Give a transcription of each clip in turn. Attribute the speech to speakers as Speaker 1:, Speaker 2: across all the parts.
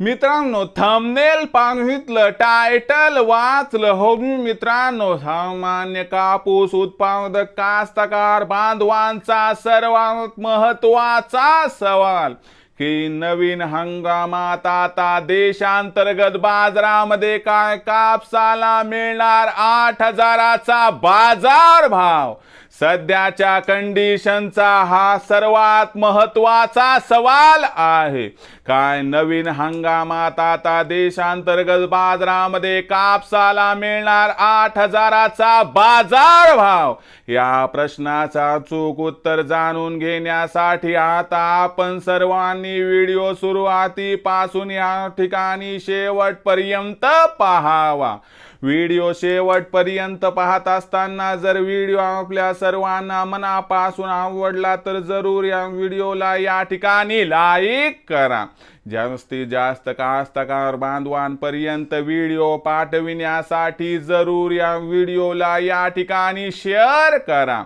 Speaker 1: मित्रांनो thumbnail पाहितलं title वाचलं हो मित्रांनो. सामान्य कापूस उत्पादक कास्तकार बांधवांचा सर्वात महत्त्वाचा सवाल. की नवीन हंगामात आता देशांतर्गत बाजारामध्ये काय कापसाला मिळणार? आठ हजाराचा बाजार भाव सध्याच्या कंडिशनचा हा सर्वात महत्त्वाचा सवाल आहे. काय नवीन हंगामात आता देशांतर्गत बाजारामध्ये कापसाला मिळणार आठ हजाराचा बाजार भाव? या प्रश्नाचा चूक उत्तर जाणून घेण्यासाठी आता आपण सर्वांनी व्हिडिओ सुरुवातीपासून या ठिकाणी शेवटपर्यंत पाहावा. व्हिडिओ शेवटपर्यंत पाहत असताना जर व्हिडिओ आपल्या सर्वांना मनापासून आवडला तर जरूर या व्हिडिओला या ठिकाणी लाईक करा. जास्तीत जास्त कास्तकार बांधवांपर्यंत व्हिडिओ पाठविण्यासाठी जरूर या व्हिडिओला या ठिकाणी शेअर करा.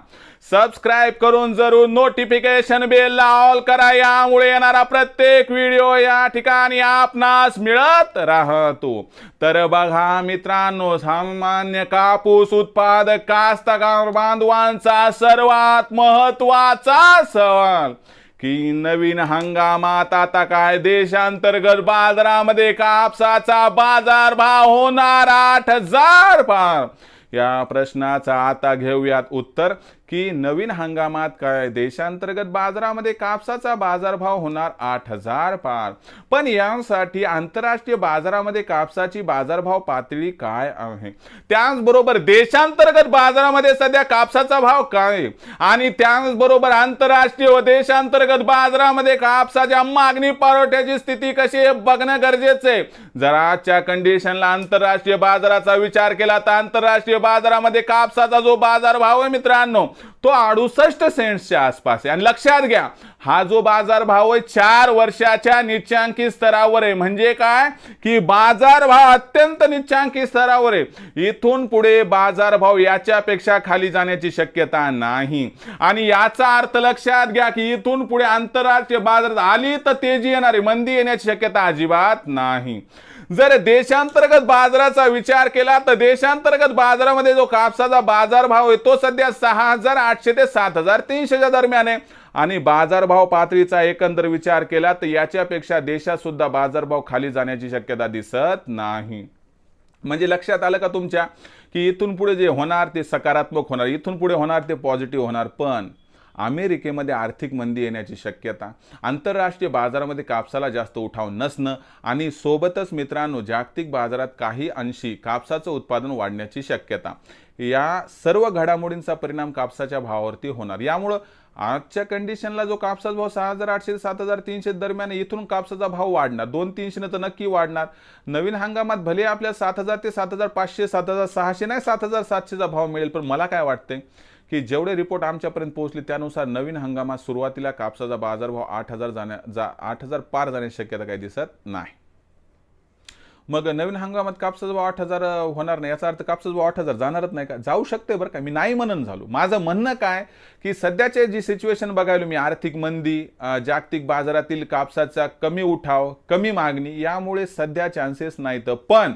Speaker 1: सबस्क्राईब करून जरूर नोटिफिकेशन बेल ऑल करा. यामुळे येणारा प्रत्येक व्हिडिओ या ठिकाणी आपणास मिळत राहतो. तर बघा मित्रांनो सामान्य कापूस उत्पादक कास्तकार बांधवांचा सर्वात महत्त्वाचा सवाल. की नवीन हंगामात आता काय देशांतर्गत बाजारामध्ये कापसाचा बाजार भाव होणार आठ हजार पार. या प्रश्नाचा आता घेऊयात उत्तर की नवीन हंगामात काय? देशांतर्गत बाजारामध्ये कापसाचा बाजारभाव होणार आठ हजार पार. पण यासाठी आंतरराष्ट्रीय बाजारामध्ये कापसाची बाजारभाव पातळी काय आहे? त्याचबरोबर देशांतर्गत बाजारामध्ये सध्या कापसाचा भाव काय? आहे? आणि त्याचबरोबर आंतरराष्ट्रीय व देशांतर्गत बाजारामध्ये कापसाच्या मागणी पुरवठ्याची स्थिती कशी आहे? बघणं गरजेचं आहे. जर आजच्या कंडिशनला आंतरराष्ट्रीय बाजाराचा विचार केला तर आंतरराष्ट्रीय बाजारामध्ये कापसाचा जो बाजार भाव आहे मित्रांनो तो अडुसष्ट सेंट्सच्या आसपास आहे. आणि लक्षात घ्या हा जो बाजार भाव आहे चार वर्षाच्या निच्चांकी स्तरावर आहे. म्हणजे काय? की बाजार भाव अत्यंत निच्चांकी स्तरावर आहे. इथून पुढे बाजार भाव याच्यापेक्षा खाली जाण्याची शक्यता नाही. आणि याचा अर्थ लक्षात घ्या की इथून पुढे आंतरराष्ट्रीय बाजारात आली तर तेजी येणार आहे मंदी येण्याची शक्यता अजिबात नाही. जर देशांतर्गत बाजाराचा विचार केला तर देशांतर्गत बाजारामध्ये जो कापसाचा बाजार भाव आहे तो सध्या सहा हजार आठशे ते सात हजार तीनशेच्या दरम्यान आहे. आणि बाजारभाव पातळीचा एकंदर विचार केला तर याच्यापेक्षा देशात सुद्धा बाजारभाव खाली जाण्याची शक्यता दिसत नाही. म्हणजे लक्षात आलं का तुमच्या? की इथून पुढे जे होणार ते सकारात्मक होणार इथून पुढे होणार ते पॉझिटिव्ह होणार पण. अमेरिकेमध्ये आर्थिक मंदी येण्याची शक्यता आंतरराष्ट्रीय बाजारामध्ये कापसाला जास्त उठाव नसणं आणि सोबतच मित्रांनो जागतिक बाजारात काही अंशी कापसाचं उत्पादन वाढण्याची शक्यता. या सर्व घडामोडींचा परिणाम कापसाच्या भावावरती होणार. यामुळं आजच्या कंडिशनला जो कापसाचा भाव सहा हजार आठशे ते सात हजार तीनशे दरम्यान इथून कापसाचा भाव वाढणार. दोन तीनशेनं तर नक्की वाढणार. नवीन हंगामात भले आपल्या सात हजार ते सात हजार पाचशे सात हजार सहाशे नाही सात हजार सातशेचा भाव मिळेल पण मला काय वाटतंय की जेवढे रिपोर्ट आमच्यापर्यंत पोहोचले त्यानुसार नवीन हंगामात सुरुवातीला कापसाचा बाजारभाव आठ हजार जाण्या जा आठ हजार पार जाण्याची शक्यता काही दिसत नाही. मग नवीन हंगामात कापसाचा भाव आठ हजार होणार नाही. याचा अर्थ कापसाचा भाव आठ हजार जाणारच नाही का? जाऊ शकते बरं का. मी नाही म्हणून झालो. माझं म्हणणं काय? की सध्याचे जी सिच्युएशन बघायला मी आर्थिक मंदी जागतिक बाजारातील कापसाचा कमी उठाव कमी मागणी यामुळे सध्या चान्सेस नाहीत. पण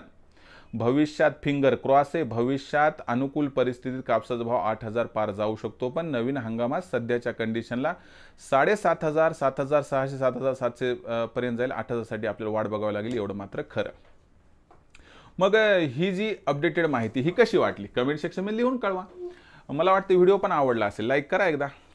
Speaker 1: भविष्यात फिंगर क्रॉस आहे. भविष्यात अनुकूल परिस्थितीत कापसाचा भाव आठ हजार पार जाऊ शकतो पण नवीन हंगामात सध्याच्या कंडिशनला साडेसात हजार सात हजार सहाशे सात हजार सातशे पर्यंत जाईल. आठ हजारसाठी आपल्याला वाट बघावी लागेल एवढं मात्र खरं. मग ही जी अपडेटेड माहिती ही कशी वाटली? कमेंट सेक्शनमध्ये लिहून कळवा. मला वाटतं व्हिडिओ पण आवडला असेल. लाईक करा एकदा.